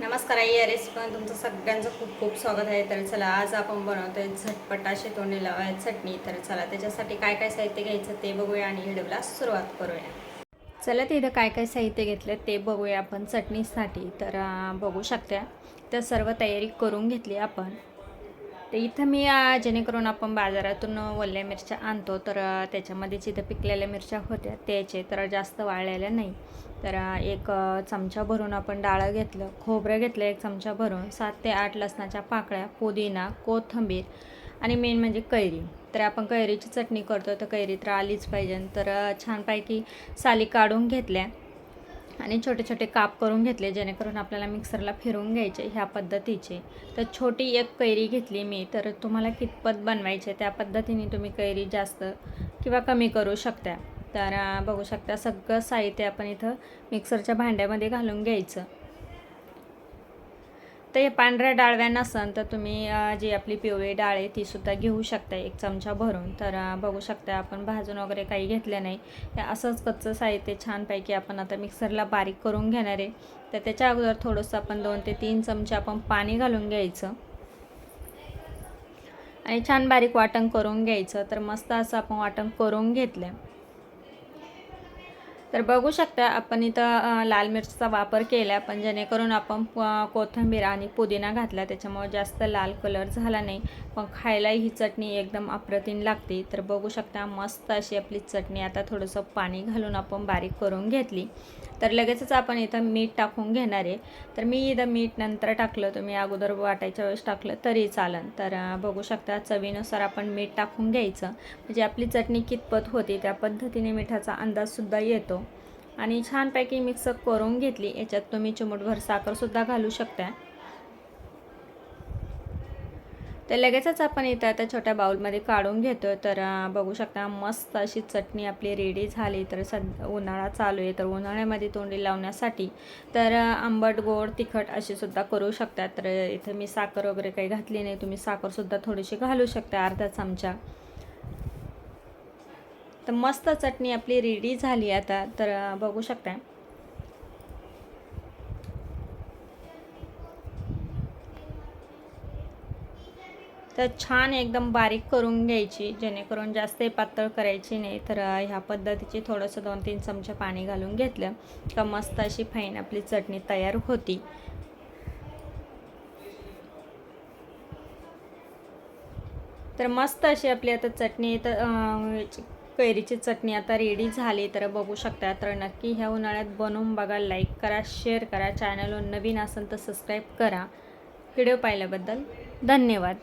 नमस्कार I S रेसिपीमध्ये तुमचं सगळ्यांचं खूप खूप स्वागत आहे. तर चला आज आपण बनवतोय झटपट अशी तोंडी लावाय चटणी. तर चला त्याच्यासाठी काय काय साहित्य घ्यायचं ते बघूया आणि व्हिडिओला सुरुवात करूया. चला तिथं काय काय साहित्य घेतलं ते बघूया आपण चटणीसाठी. तर बघू शकता तर सर्व तयारी करून घेतली आपण. तर इथं मी जेणेकरून आपण बाजारातून वल्ल्या मिरच्या आणतो तर त्याच्यामध्ये जिथं पिकलेल्या मिरच्या होत्या त्याचे तर जास्त वाळलेल्या नाही. तर एक चमचा भरून आपण डाळं घेतलं खोबरं घेतलं एक चमचा भरून सात ते आठ लसणाच्या पाकळ्या पुदिना कोथिंबीर आणि मेन म्हणजे कैरी. तर आपण कैरीची चटणी करतो तर कैरी तर आलीच पाहिजे. तर छानपैकी साली काढून घेतल्या. आणि छोटे छोटे काप करून घेतले जेणेकरून आपल्याला मिक्सरला फिरवून घ्यायचे ह्या पद्धतीचे. तर छोटी एक कैरी घेतली मी तर तुम्हाला कितपत बनवायचे त्या पद्धतीने तुम्ही कैरी जास्त किंवा कमी करू शकता. तर बघू शकता सगळं साहित्य आपण इथं मिक्सरच्या भांड्यामध्ये घालून घ्यायचं. तर हे पांढऱ्या डाळव्या नसन तर तुम्ही जी आपली पिवळी डाळ आहे तीसुद्धा घेऊ शकता एक चमचा भरून. तर बघू शकता आपण भाजून वगैरे काही घेतलं नाही. हे असंच कच्चं साहित्य छानपैकी आपण आता मिक्सरला बारीक करून घेणार आहे. तर त्याच्या अगोदर थोडंसं आपण दोन ते तीन चमचे आपण पाणी घालून घ्यायचं. आणि छान बारीक वाटण करून घ्यायचं. तर मस्त असं आपण वाटण करून घेतलं तर बघू शकता आपण इथं लाल मिरचीचा वापर केला पण जेणेकरून आपण कोथिंबीर आणि पुदिना घातला त्याच्यामुळे जास्त लाल कलर झाला नाही. पण खायलाही ही चटणी एकदम अप्रतिम लागते. तर बघू शकता मस्त अशी आपली चटणी आता थोडंसं पाणी घालून आपण बारीक करून घेतली. तर लगेचच आपण इथं मीठ टाकून घेणार आहे. तर मी इथं मीठ नंतर टाकलं तुम्ही अगोदर वाटायच्या वेळेस टाकलं तरी चालन. तर बघू शकता चवीनुसार आपण मीठ टाकून घ्यायचं. म्हणजे आपली चटणी कितपत होती त्या पद्धतीने मिठाचा अंदाजसुद्धा येतो. आणि छानपैकी मिक्स करून घेतली. याच्यात तुम्ही चिमूटभर साखरसुद्धा घालू शकता. तर लगेचच आपण इथं आता छोट्या बाउलमध्ये काढून घेतो तर बघू शकता मस्त अशी चटणी आपली रेडी झाली. तर सद उन्हाळा चालू आहे. तर उन्हाळ्यामध्ये तोंडी लावण्यासाठी तर आंबट गोड तिखट अशी सुद्धा करू शकता. तर इथं मी साखर वगैरे काही घातली नाही. तुम्ही साखरसुद्धा थोडीशी घालू शकता. अर्धा चमचा. तर मस्त चटणी आपली रेडी झाली आता. तर बघू शकता तर छान एकदम बारीक करून घ्यायची जेणेकरून जास्त पातळ करायची नाही. तर ह्या पद्धतीची थोडंसं दोन तीन चमचे पाणी घालून घेतलं का मस्त अशी फाईन आपली चटणी तयार होती. तर मस्त अशी आपली आता चटणी तर कैरीची चटणी आता रेडी झाली तर बघू शकता तर नक्की ह्या उन्हाळ्यात बनवून बघा लाईक करा शेअर करा. चॅनलवर नवीन असेल तर सबस्क्राईब करा. व्हिडिओ पाहिल्याबद्दल धन्यवाद.